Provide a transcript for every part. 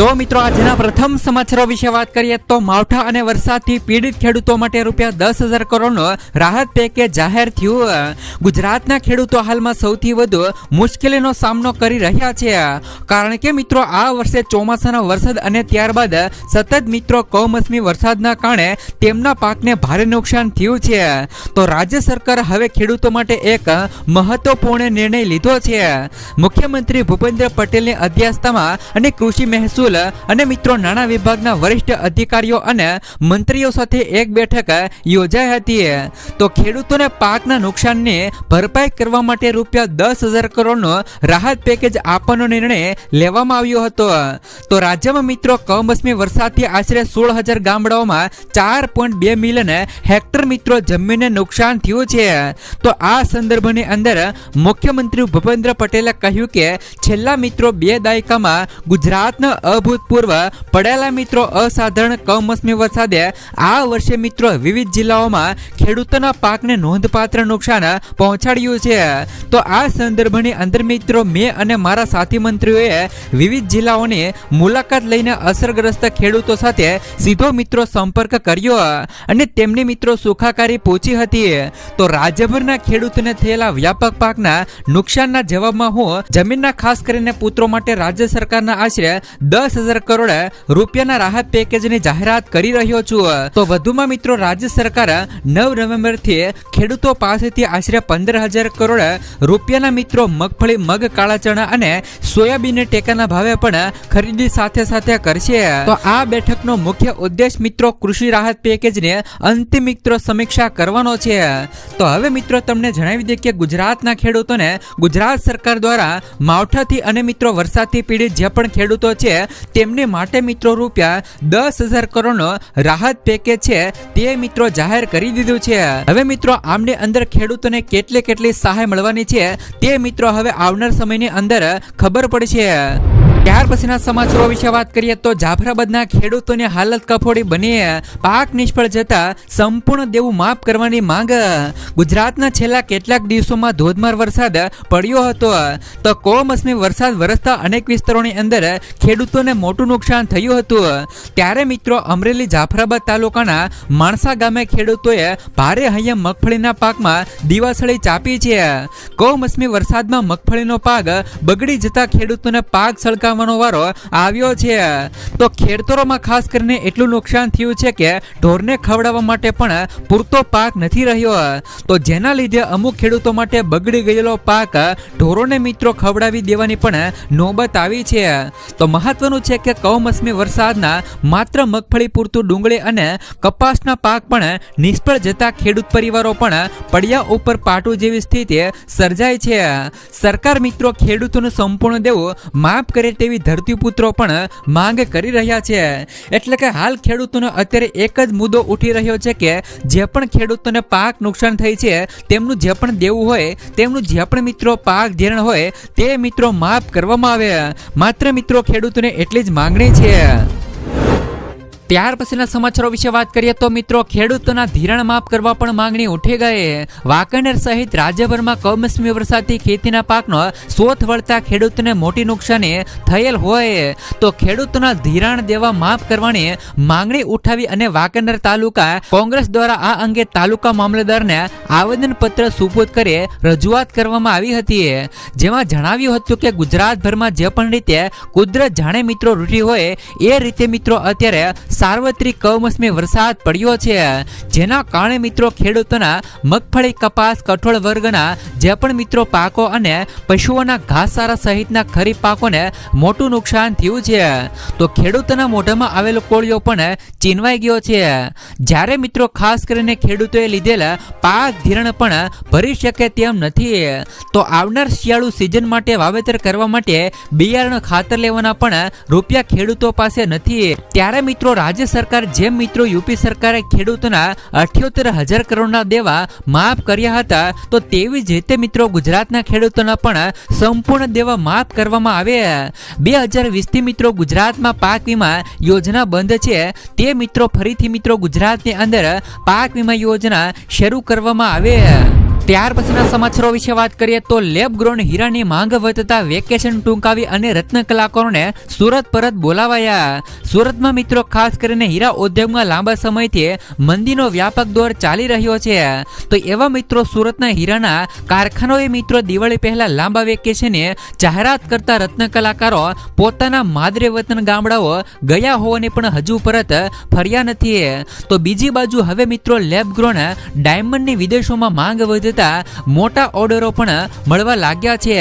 તો મિત્રો, આજના પ્રથમ સમાચારો વિશે વાત કરીએ તો માવઠા અને વરસાદથી પીડિત ખેડૂતો માટે રૂપિયા દસ હજાર કરોડનો રાહત પેકેજ જાહેર થયું. ગુજરાતના ખેડૂતો હાલમાં સૌથી વધુ મુશ્કેલીનો સામનો કરી રહ્યા છે. કારણ કે મિત્રો, આ વર્ષે ચોમાસાના વરસાદ અને ત્યારબાદ સતત મિત્રો કમોસમી વરસાદના કારણે તેમના પાકને ભારે નુકસાન થયું છે. તો રાજ્ય સરકાર હવે ખેડૂતો માટે એક મહત્વપૂર્ણ નિર્ણય લીધો છે. મુખ્યમંત્રી ભૂપેન્દ્ર પટેલની અધ્યક્ષતામાં અને કૃષિ મહેસૂલ અને મિત્રો નાણાં વિભાગના વરિષ્ઠ અધિકારીઓ અને મંત્રીઓ સાથે એક બેઠક યોજાઈ હતી. તો ખેડૂતોને પાકના નુકસાનની ભરપાઈ કરવા માટે રૂપિયા દસ હજાર કરોડનો રાહત પેકેજ આપવાનો નિર્ણય લેવામાં આવ્યો હતો. તો રાજ્યમાં મિત્રો કમોસમી વરસાદથી આશરે સોળ હજાર ગામડાઓમાં ચાર પોઈન્ટ બે મિલિયન હેક્ટર મિત્રો જમીનને નુકસાન થયું છે. તો આ સંદર્ભની અંદર મુખ્યમંત્રી ભૂપેન્દ્ર પટેલે કહ્યું કે છેલ્લા મિત્રો બે દાયકામાં ગુજરાતના અભૂતપૂર્વ પડેલા મિત્રો અસાધારણ કમોસમી વરસાદે આ વર્ષે મિત્રો વિવિધ જિલ્લાઓમાં ખેડૂતોના પાકને નોંધપાત્ર નુકસાન પહોંચાડ્યું છે. તો આ સંદર્ભની અંદર મિત્રો મેં અને મારા સાથી મંત્રીઓએ વિવિધ જિલ્લાઓની મુલાકાત લઈને અસરગ્રસ્ત ખેડૂતો સાથે સીધો મિત્રો સંપર્ક કર્યો અને તેમની મિત્રો સુખાકારી પૂછી હતી. તો રાજ્યભરના ખેડૂતોને થયેલા વ્યાપક પાકના નુકસાનના જવાબમાં હું જમીનના ખાસ કરીને પુત્રો માટે રાજ્ય સરકારના આશરે દસ હજાર કરોડ રૂપિયાના રાહત પેકેજની જાહેરાત કરી રહ્યો છું. તો વધુમાં મિત્રો, રાજ્ય સરકાર નવ નવેમ્બરથી ખેડૂતો પાસેથી આશરે પંદર હજાર કરોડ રૂપિયાના મિત્રો મગફળી, મગ કાળા ચણા અને સોયાબીન ટેકાના ભાવે પણ ખરીદી સાથે સાથે કરશે. તો આ બેઠકનો મુખ્ય ઉદ્દેશ મિત્રો, કૃષિ રાહત પેકેજને અંતિમ મિત્રો સમીક્ષા કરવાનો છે. તો હવે મિત્રો, તમને જણાવી દઈએ કે ગુજરાતના ખેડૂતોને ગુજરાત સરકાર દ્વારા માવઠાથી અને મિત્રો, વરસાદથી પીડિત જે પણ ખેડૂતો છે તેમની માટે મિત્રો રૂપિયા દસ હજાર કરોડનો રાહત પેકેજ છે તે મિત્રો જાહેર કરી દીધું છે. હવે મિત્રો આમની અંદર ખેડૂતોને કેટલી કેટલી સહાય મળવાની છે તે મિત્રો હવે આવનાર સમયની અંદર ખબર પડશે ત્યાર પછીના સમાચારો વિશે વાત કરીએ તો જાફરાબાદના ખેડૂતોની હાલત કફોડી બની પાક નિષ્ફળ જતા સંપૂર્ણ દેવું માફ કરવાની માંગ. ગુજરાતના છેલ્લા કેટલાક દિવસોમાં ધોધમાર વરસાદ પડ્યો હતો. તો કમોસમી વરસાદ વરસતા અનેક વિસ્તારોની અંદર ખેડૂતોને મોટું નુકસાન થયું હતું. ત્યારે મિત્રો અમરેલી જાફરાબાદ તાલુકાના માણસા ગામે ખેડૂતોએ ભારે હૈયમ મગફળીના પાકમાં દિવાસળી ચાપી છે. કમોસમી વરસાદમાં મગફળીનો પાક બગડી જતા ખેડૂતોને પાક સળગાવવાનો વારો આવ્યો છે. તો ખેડૂતોમાં ખાસ કરીને એટલું નુકસાન થયું છે કે ઢોરને ખવડાવવા માટે પણ પૂરતો પાક નથી રહ્યો. તો જેના લીધે અમુક ખેડૂતો માટે બગડી ગયેલો પાક ઢોરોને મિત્રો ખવડાવી દેવાની પણ નોબત આવી છે. તો મહત્વનું છે કે કમોસમી વરસાદના માત્ર મગફળી પૂરતું ડુંગળી અને કપાસના પાક પણ નિષ્ફળ જતા ખેડૂત પરિવારો પણ પડ્યા ઉપર પાટું જેવી સ્થિતિ સર્જાય છે. સરકાર મિત્રો ખેડૂતોનું સંપૂર્ણ દેવું માફ કરે તેવી ધરતીપુત્રો પણ માંગ કરી રહ્યા છે. એટલે કે હાલ ખેડૂતોનો અત્યારે એક જ મુદ્દો ઉઠી રહ્યો છે કે જે પણ ખેડૂતોને પાક નુકસાન થઈ છે, તેમનું જે પણ દેવું હોય, તેમનું જે પણ મિત્રો પાક ધીરણ હોય, તે મિત્રો માફ કરવામાં આવે. માત્ર મિત્રો ખેડૂતોને એટલી જ માંગણી છે. ત્યાર પછીના સમાચારો વિશે વાત કરીએ તો મિત્રો, ખેડૂતોના ધિરાણ માફ કરવા પણ માંગણી ઉઠી ગઈ. વાંકાનેર સહિત રાજ્યભરમાં કમોસમી વરસાદથી ખેતીના પાકનો શોધ વળતા ખેડૂતોને મોટી નુકસાની થયેલ હોય. તો ખેડૂતોના ધિરાણ દેવા માફ કરવાની માંગણી ઉઠાવી અને વાંકાનેર તાલુકા કોંગ્રેસ દ્વારા આ અંગે તાલુકા મામલતદારને આવેદન પત્ર સુપોત કરી રજૂઆત કરવામાં આવી હતી. જેમાં જણાવ્યું હતું કે ગુજરાતભરમાં જે પણ રીતે કુદરત જાણે મિત્રો રૂઢી હોય, એ રીતે મિત્રો અત્યારે સાર્વત્રિક કમોસમી વરસાદ પડ્યો છે. જેના કારણે મિત્રો ખેડૂતોના મગફળી કપાસ, કઠોળ વર્ગના જે પણ મિત્રો પાકો અને પશુઓના ઘાસચારા સહિતના ખરીફ પાકોને મોટું નુકસાન થયું છે. તો ખેડૂતોના મોઢામાં આવેલો કોળિયો પણ ચીનવાઈ ગયો છે. જ્યારે મિત્રો ખાસ કરીને ખેડૂતોએ લીધેલા પાક ધિરણ પણ ભરી શકે તેમ નથી. તો આવનાર શિયાળુ સિઝન માટે વાવેતર કરવા માટે બિયારણ ખાતર લેવાના પણ રૂપિયા ખેડૂતો પાસે નથી. ત્યારે મિત્રો રાજ્ય સરકાર જેમ મિત્રો યુપી સરકારે ખેડૂતોના અઠ્યોતેર હજાર કરોડના દેવા માફ કર્યા હતા, તો તેવી જ રીતે મિત્રો ગુજરાતના ખેડૂતોના પણ સંપૂર્ણ દેવા માફ કરવામાં આવ્યા બે હજાર વીસથી મિત્રો ગુજરાતમાં પાક વીમા યોજના બંધ છે. તે મિત્રો ફરીથી મિત્રો ગુજરાતની અંદર પાક વીમા યોજના શરૂ કરવામાં આવે. ત્યાર પછીના સમાચારો વિશે વાત કરીએ તો લેબ ગ્રોન હીરાની માંગ વધતા વેકેશન ટૂંકાવી અને રત્ન કલાકારોને સુરત પરત બોલાવાયા. સુરતમાં મિત્રો ખાસ કરીને હીરા ઉદ્યોગમાં લાંબા સમયથી મંદીનો વ્યાપક દોર ચાલી રહ્યો છે. તો એવા મિત્રો સુરતના હીરાના કારખાનાઓએ મિત્રો દિવાળી પહેલા લાંબા વેકેશને જાહેરાત કરતા રત્ન કલાકારો પોતાના માદરે વતન ગામડાઓ ગયા હોવાની પણ હજુ પરત ફર્યા નથી. તો બીજી બાજુ હવે મિત્રો લેબ ગ્રોન ડાયમંડની વિદેશોમાં માંગ વધતા મોટા ઓર્ડરો પણ મળવા લાગ્યા છે.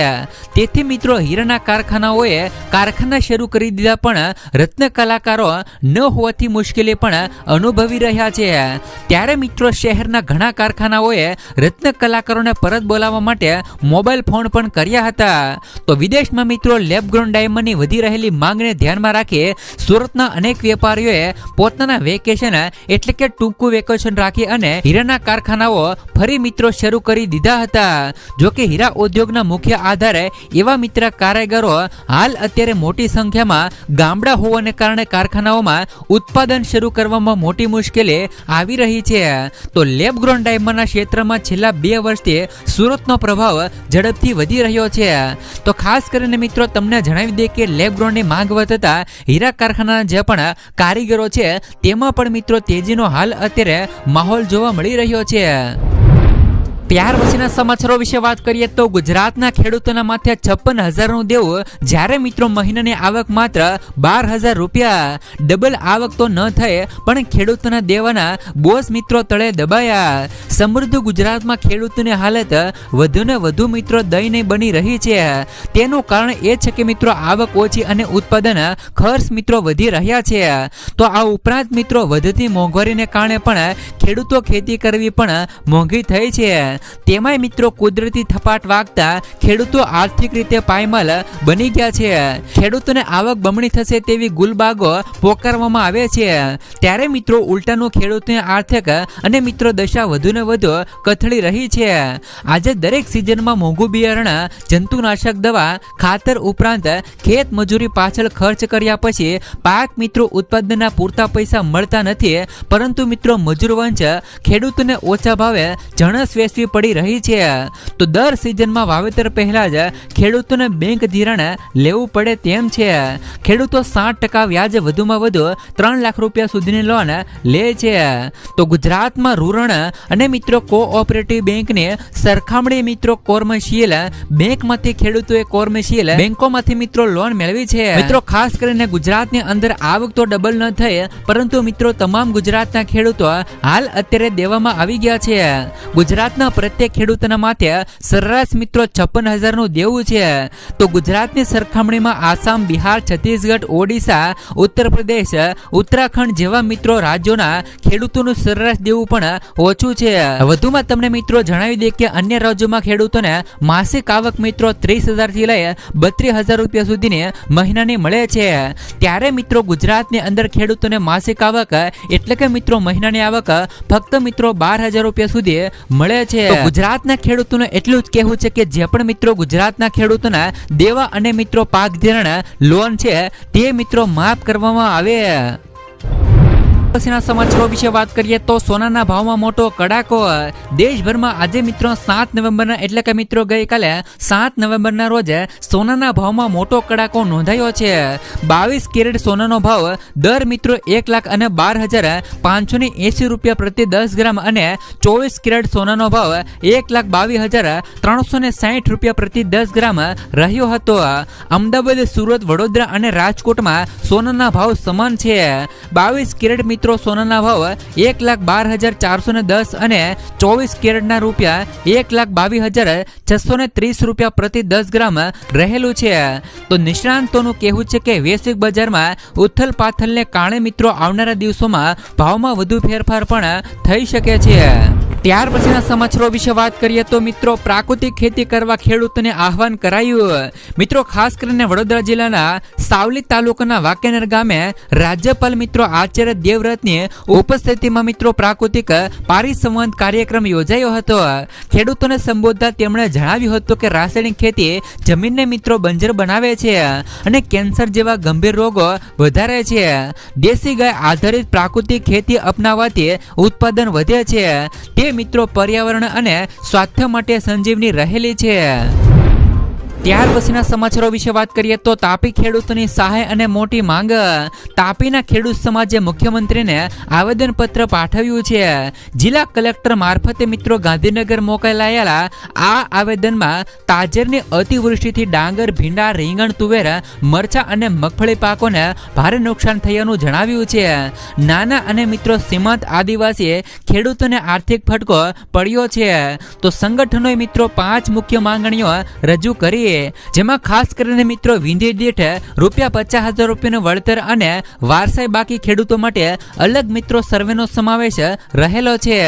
તેથી મિત્રો, હીરાના કારખાનાઓએ કારખાના શરૂ કરી દીધા પણ રત્ન કલાકારો ન હોવાથી મુશ્કેલી પણ અનુભવી રહ્યા છે. ત્યારે મિત્રો, શહેરના ઘણા કારખાનાઓએ રત્ન કલાકારોને પરત બોલાવવા માટે મોબાઈલ ફોન પણ કર્યા હતા. તો વિદેશમાં મિત્રો લેબ ગ્રોન ડાયમંડની વધી રહેલી માંગને ધ્યાનમાં રાખી સુરતના અનેક વેપારીઓએ પોતાના વેકેશન એટલે કે ટૂંકું વેકેશન રાખી અને હીરાના કારખાનાઓ ફરી મિત્રો શરૂ કરી દીધા હતા. જો કે હીરા ઉદ્યોગના મુખ્ય આધારે એવા મિત્ર કારીગરો હાલ અત્યારે મોટી સંખ્યામાં ગામડા હોવાને કારણે કારખાનાઓમાં ઉત્પાદન શરૂ કરવામાં મોટી મુશ્કેલી આવી રહી છે. તો લેબ ગ્રોન ડાયમંડના ક્ષેત્રમાં છેલ્લા બે વર્ષથી સુરતનો પ્રભાવ ઝડપથી વધી રહ્યો છે. તો ખાસ કરીને મિત્રો, તમને જણાવી દે કે લેબ ગ્રોનની માંગ વધતા હીરા કારખાનાના જે પણ કારીગરો છે, તેમાં પણ મિત્રો તેજીનો હાલ અત્યારે માહોલ જોવા મળી રહ્યો છે. ત્યાર પછીના સમાચારો વિશે વાત કરીએ તો ગુજરાતના ખેડૂતોના માથે છપ્પન હજારનું દેવું જ્યારે મિત્રો મહિનાની આવક માત્ર બાર હજાર રૂપિયા ડબલ આવક તો ન થઈ, પણ ખેડૂતોના દેવાના બોસ મિત્રો તળે દબાયા. સમૃદ્ધ ગુજરાતમાં ખેડૂતોની હાલત વધુ ને વધુ મિત્રો દયનીય બની રહી છે. તેનું કારણ એ છે કે મિત્રો આવક ઓછી અને ઉત્પાદન ખર્ચ મિત્રો વધી રહ્યા છે. તો આ ઉપરાંત મિત્રો વધતી મોંઘવારીને કારણે પણ ખેડૂતો ખેતી કરવી પણ મોંઘી થઈ છે. તેમાંય મિત્રો કુદરતી થપાટ વાગતા ખેડૂતો આર્થિક રીતે પાયમાલ બની ગયા છે. ખેડૂતોને આવક બમણી થશે તેવી ગુલબાગો પોકારવામાં આવે છે. ત્યારે મિત્રો ઉલટાનું ખેડૂતની આર્થિક અને મિત્રો દશા વધુ ને વધુ કથળી રહી છે. આજે દરેક સિઝનમાં મોંઘું બિયારણ, જંતુનાશક દવા, ખાતર ઉપરાંત ખેત મજૂરી પાછળ ખર્ચ કર્યા પછી પાક મિત્રો ઉત્પાદનના પૂરતા પૈસા મળતા નથી. પરંતુ મિત્રો મજૂર વંશ ખેડૂતોને ઓછા ભાવે જણસ વેચવી પડી રહી છે. તો દર સિઝનમાં વાવેતર પહેલા જ ખેડૂતોને બેંક ધિરાણ લેવું પડે તેમ છે. ખેડૂતો સાત ટકા વ્યાજ વધુમાં વધુ ત્રણ લાખ રૂપિયા સુધીની લોન લે છે. તો ગુજરાતમાં ઋણ અને મિત્રો કોઓપરેટિવ બેંકને સરખામણી મિત્રો કોર્મશીલ બેંકમાંથી ખેડૂતોએ કોર્મશીલ બેંકોમાંથી મિત્રો લોન મેળવી છે. મિત્રો, ખાસ કરીને ગુજરાતની અંદર આવક તો ડબલ ન થઈ, પરંતુ મિત્રો, તમામ ગુજરાતના ખેડૂતો હાલ અત્યારે દેવામાં આવી ગયા છે. ગુજરાતના પ્રત્યેક ખેડૂતોના માથે સરેરાશ મિત્રો છપ્પન હજારનું દેવું છે. તો ગુજરાતની સરખામણીમાં આસામ, બિહાર, છત્તીસગઢ, ઓડિશા ઉત્તર પ્રદેશ ઉત્તરાખંડ જેવા મિત્રો રાજ્યોના ખેડૂતોનું સરેરાશ દેવું પણ ઓછું છે. વધુમાં તમને મિત્રો જણાવી દે કે અન્ય રાજ્યોમાં ખેડૂતોને માસિક આવક મિત્રો ત્રીસ હજારથી લઈ બત્રીસ હજાર રૂપિયા સુધીની મહિનાની મળે છે. ત્યારે મિત્રો ગુજરાતની અંદર ખેડૂતોને માસિક આવક એટલે કે મિત્રો મહિનાની આવક ફક્ત મિત્રો બાર હજાર રૂપિયા સુધી મળે છે. તો ગુજરાતના ખેડૂતોને એટલું જ કહેવું છે કે જે પણ મિત્રો ગુજરાતના ખેડૂતોના દેવા અને મિત્રો પાક ધિરાણ લોન છે તે મિત્રો માફ કરવામાં આવે. પછીના સમાચારો વિશે વાત કરીએ તો સોનાના ભાવમાં મોટો કડાકો. દેશભરમાં આજે મિત્રો સાત નવેમ્બરના, એટલે કે મિત્રો ગઈકાલે સાત નવેમ્બરના રોજ સોનાના ભાવમાં મોટો કડાકો નોંધાયો છે. બાવીસ કેરેટ સોનાનો ભાવ દર મિત્રો એક લાખ અને બાર હજાર પાંચસો ને એસી રૂપિયા પ્રતિ દસ ગ્રામ અને ચોવીસ કેરેટ સોનાનો ભાવ એક લાખ બાવીસ હજાર ત્રણસો ને સાહીઠ રૂપિયા પ્રતિ દસ ગ્રામ રહ્યો હતો. અમદાવાદ, સુરત, વડોદરા અને રાજકોટમાં સોનાના ભાવ સમાન છે. બાવીસ કેરેટ મિત્રો, સોનાના ભાવ એક લાખ બાર હજાર ચારસો ને દસ અને ચોવીસ કેરેટના રૂપિયા એક લાખ બાવીસ હજાર છસો ને ત્રીસ રૂપિયા પ્રતિ દસ ગ્રામ રહેલું છે. તો નિષ્ણાંતોનું કહેવું છે કે વૈશ્વિક બજારમાં ઉથલ પાથલને કારણે મિત્રો, આવનારા દિવસોમાં ભાવમાં વધુ ફેરફાર પણ થઈ શકે છે. ત્યાર પછીના સમાચારો વિશે વાત કરીએ તો મિત્રો, પ્રાકૃતિક ખેતી કરવા ખેડૂતોને આહવાન કરાયું. મિત્રો, ખાસ કરીને વડોદરા જિલ્લાના સાવલી તાલુકાના વાકેનર ગામે રાજ્યપાલ મિત્રો આચાર્ય દેવવ્રતની ઉપસ્થિતિમાં મિત્રો પ્રાકૃતિક પારિસંવાદ કાર્યક્રમ યોજાયો હતો. ખેડૂતોને સંબોધતા તેમણે જણાવ્યું હતું કે રાસાયણિક ખેતી જમીનને મિત્રો બંજર બનાવે છે અને કેન્સર જેવા ગંભીર રોગો વધારે છે. દેશી ગાય આધારિત પ્રાકૃતિક ખેતી અપનાવવાથી ઉત્પાદન વધે છે. તે મિત્રો પર્યાવરણ અને સ્વાસ્થ્ય માટે સંજીવની રહેલી છે. ત્યાર પછીના સમાચારો વિશે વાત કરીએ તો તાપી ખેડૂતોની સહાય અને મોટી માંગ. તાપીના ખેડૂત સમાજે મુખ્યમંત્રીને આવેદનપત્ર પાઠવ્યું છે. જિલ્લા કલેક્ટર મારફતે મિત્રો ગાંધીનગર મોકલાયેલા આ આવેદનમાં તાજેરની અતિવૃષ્ટિથી ડાંગર, ભીંડા, રીંગણ, તુવેર, મરચા અને મગફળી પાકોને ભારે નુકસાન થયાનું જણાવ્યું છે. નાના અને મિત્રો સીમાંત આદિવાસીએ ખેડૂતોને આર્થિક ફટકો પડ્યો છે. તો સંગઠનોએ મિત્રો પાંચ મુખ્ય માંગણીઓ રજૂ કરી. જેમાં ખાસ કરીને મિત્રો વિંધી દીઠ રૂપિયા પચાસ હજાર રૂપિયાનું વળતર અને વારસાઈ બાકી ખેડૂતો માટે અલગ મિત્રો સર્વેનો સમાવેશ રહેલો છે.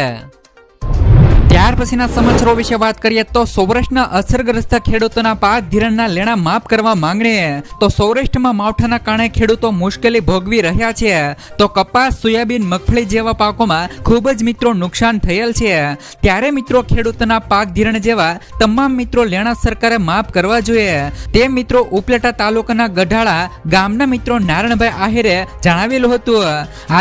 ત્યાર પછીના સમાચારો વિશે વાત કરીએ તો સૌરાષ્ટ્રના અસરગ્રસ્ત ખેડૂતોના પાક ધિરાણના લેણા માફ કરવા માંગણી તો સૌરાષ્ટ્રમાં માવઠાના કારણે ખેડૂતો મુશ્કેલી ભોગવી રહ્યા છે. તો કપાસ, સોયાબીન, મગફળી જેવા પાકોમાં ખૂબ જ મિત્રો નુકસાન થયેલ છે. ત્યારે મિત્રો ખેડૂતોના પાક ધિરણ જેવા તમામ મિત્રો લેણા સરકારે માફ કરવા જોઈએ. તે મિત્રો ઉપલેટા તાલુકાના ગઢાળા ગામના મિત્રો નારાયણભાઈ આહિરે જણાવેલું હતું.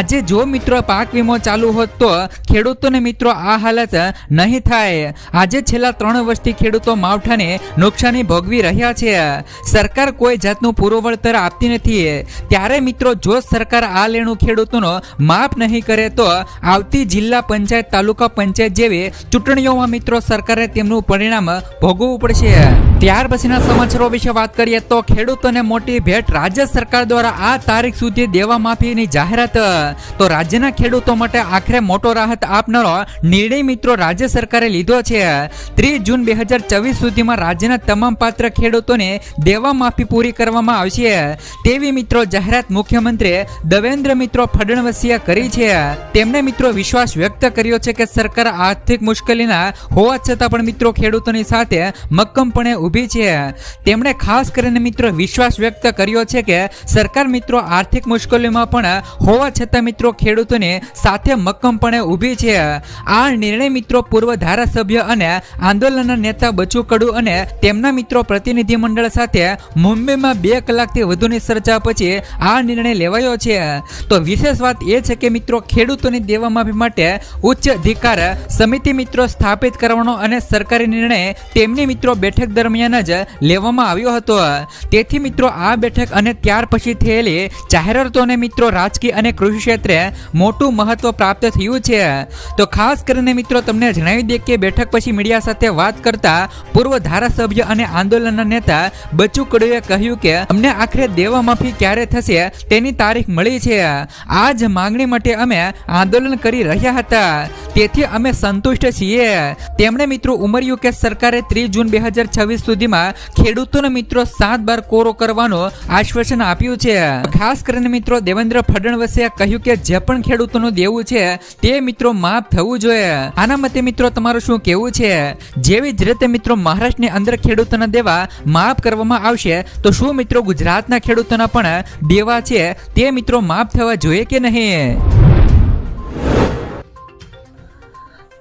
આજે જો મિત્રો પાક વીમો ચાલુ હોત તો ખેડૂતોને મિત્રો આ હાલત નહીં થાય. આજે છેલ્લા ત્રણ વર્ષથી ખેડૂતો માવઠાને નુકસાની ભોગવી રહ્યા છે. સરકાર કોઈ જાતનું પૂરું આપતી નથી. ત્યારે મિત્રો, જો સરકાર આ લેણું ખેડૂતોનો માફ નહીં કરે, તો આવતી જિલ્લા પંચાયત, તાલુકા પંચાયત જેવી ચૂંટણીઓમાં મિત્રો સરકારે તેમનું પરિણામ ભોગવવું પડશે. ત્યાર પછીના સમાચારો વિશે વાત કરીએ તો ખેડૂતોને મોટી ભેટ રાજ્ય સરકાર દ્વારા આ તારીખ સુધી દેવા માફીની જાહેરાત. તો રાજ્યના ખેડૂતો માટે આખરે મોટો રાહત આપનારો નિર્ણય મિત્રો રાજ્ય સરકારે લીધો છે. ત્રીસ જૂન બે હજાર ચોવીસ સુધીમાં રાજ્યના તમામ પાત્ર ખેડૂતોને દેવા માફી પૂરી કરવામાં આવશે તેવી મિત્રો જાહેરાત મુખ્યમંત્રી દેવેન્દ્ર મિત્રો ફડણવીસે કરી છે. તેમણે મિત્રો વિશ્વાસ વ્યક્ત કર્યો છે કે સરકાર આર્થિક મુશ્કેલીના હોવા છતાં પણ મિત્રો ખેડૂતોની સાથે મક્કમપણે ઊભી છે. તેમણે ખાસ કરીને મિત્રો વિશ્વાસ વ્યક્ત કર્યો છે કે સરકાર મિત્રો આર્થિક મુશ્કેલીમાં પણ હોવા છતાં મિત્રો ખેડૂતોની સાથે મક્કમપણે ઊભી છે. આ નિર્ણય મિત્રો પૂર્વ ધારાસભ્ય અને આંદોલનના નેતા બચુ કડુ અને તેમના મિત્રો પ્રતિનિધિ મંડળ સાથે મુંબઈમાં બે કલાકથી વધુની ચર્ચા પછી આ નિર્ણય લેવાયો છે. તો વિશેષ વાત એ છે કે મિત્રો, ખેડૂતોની દેવા માફી માટે ઉચ્ચ અધિકાર સમિતિ મિત્રો સ્થાપિત કરવાનો અને સરકારી નિર્ણય તેમની મિત્રો બેઠક દરમિયાન જ લેવામાં આવ્યો હતો. તેથી મિત્રો, આ બેઠક અને ત્યાર પછી થયેલી જાહેરાતોને મિત્રો રાજકીય અને કૃષિ ક્ષેત્રે મોટું મહત્વ પ્રાપ્ત થયું છે. તો ખાસ કરીને મિત્રો, તમને જણાવી દઈએ કે બેઠક પછી મીડિયા સાથે વાત કરતા પૂર્વ ધારાસભ્ય અને આંદોલનના નેતા બચુ કડુએ કહ્યું કે, અમને આખરે દેવા માફી ક્યારે થશે તેની તારીખ મળી છે. આ જ માંગણી માટે અમે આંદોલન કરી રહ્યા હતા. તેથી અમે સંતુષ્ટ છીએ. તેમણે મિત્રો ઉમર્યું કે સરકારે ત્રીસ જૂન બે હજાર છવ્વીસ સુધીમાં ખેડૂતોને મિત્રો સાત બાર કોરો કરવાનું આશ્વાસન આપ્યું છે. ખાસ કરીને મિત્રો દેવેન્દ્ર ફડણવીસે કહ્યું કે, જે પણ ખેડૂતોનું દેવું છે, તે મિત્રો માફ થવું જોઈએ. આના મતે મિત્રો તમારું શું કેવું છે? જેવી જ રીતે મિત્રો, મહારાષ્ટ્રની અંદર ખેડૂતોના દેવા માફ કરવામાં આવશે, તો શું મિત્રો ગુજરાતના ખેડૂતોના પણ દેવા છે? તે મિત્રો માફ થવા જોઈએ કે નહીં?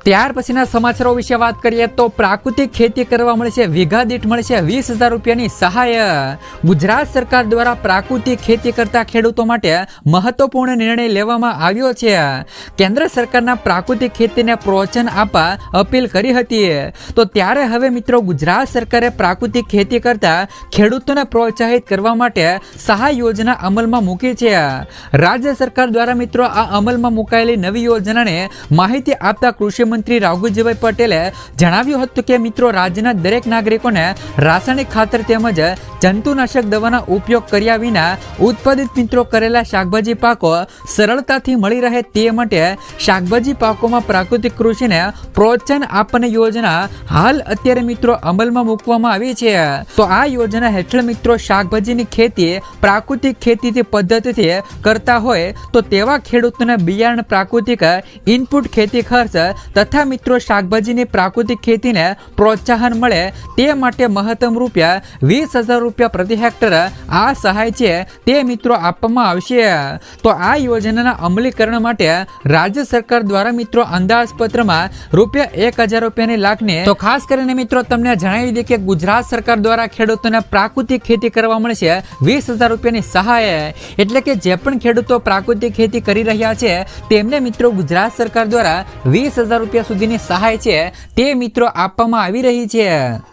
ત્યાર પછીના સમાચારો વિશે વાત કરીએ તો પ્રાકૃતિક ખેતી કરવા મળશે વીઘા દીઠ મળશે વીસ હજાર રૂપિયાની સહાય. ગુજરાત સરકાર દ્વારા પ્રાકૃતિક ખેતી કરતા ખેડૂતો માટે મહત્વપૂર્ણ નિર્ણય લેવામાં આવ્યો છે. કેન્દ્ર સરકારના પ્રાકૃતિક ખેતીને પ્રોત્સાહન આપવા અપીલ કરી હતી. તો ત્યારે હવે મિત્રો ગુજરાત સરકારે પ્રાકૃતિક ખેતી કરતા ખેડૂતોને પ્રોત્સાહિત કરવા માટે સહાય યોજના અમલમાં મૂકી છે. રાજ્ય સરકાર દ્વારા મિત્રો આ અમલમાં મુકાયેલી નવી યોજનાને માહિતી આપતા કૃષિ મંત્રી રાઘુજીભાઈ પટેલે જણાવ્યું હતું કે મિત્રો, રાજ્યના દરેક નાગરિકોને રાસાયણિક ખાતર તેમજ જંતુનાશક દવાના ઉપયોગ કર્યા વિના ઉત્પાદિત મિત્રો કરેલા શાકભાજી પાકો સરળતાથી મળી રહે તે માટે શાકભાજી પાકોમાં પ્રાકૃતિક કૃષિને પ્રોત્સાહન આપવાની યોજના હાલ અત્યારે મિત્રો અમલમાં મૂકવામાં આવી છે. તો આ યોજના હેઠળ મિત્રો શાકભાજીની ખેતી પ્રાકૃતિક ખેતીથી પદ્ધતિથી કરતા હોય તો તેવા ખેડૂતોને બિયારણ પ્રાકૃતિક ઇનપુટ ખેતી ખર્ચ તથા મિત્રો, શાકભાજીની પ્રાકૃતિક ખેતીને પ્રોત્સાહન મળે તે માટે મહત્તમ રૂપિયા વીસ હજાર રૂપિયા પ્રતિ હેક્ટર આ સહાય છે તે મિત્રો આપવામાં આવશે. તો આ યોજનાના અમલીકરણ માટે રાજ્ય સરકાર દ્વારા મિત્રો અંદાજપત્રમાં રૂપિયા એક હજાર રૂપિયાની લાખને તો ખાસ કરીને મિત્રો, તમને જણાવી દે કે ગુજરાત સરકાર દ્વારા ખેડૂતોને પ્રાકૃતિક ખેતી કરવા મળશે વીસ હજાર રૂપિયાની સહાય. એટલે કે જે પણ ખેડૂતો પ્રાકૃતિક ખેતી કરી રહ્યા છે, તેમને મિત્રો ગુજરાત સરકાર દ્વારા વીસ હજાર રૂપિયા સુધીની સહાય છે તે મિત્રો આપવામાં આવી રહી છે.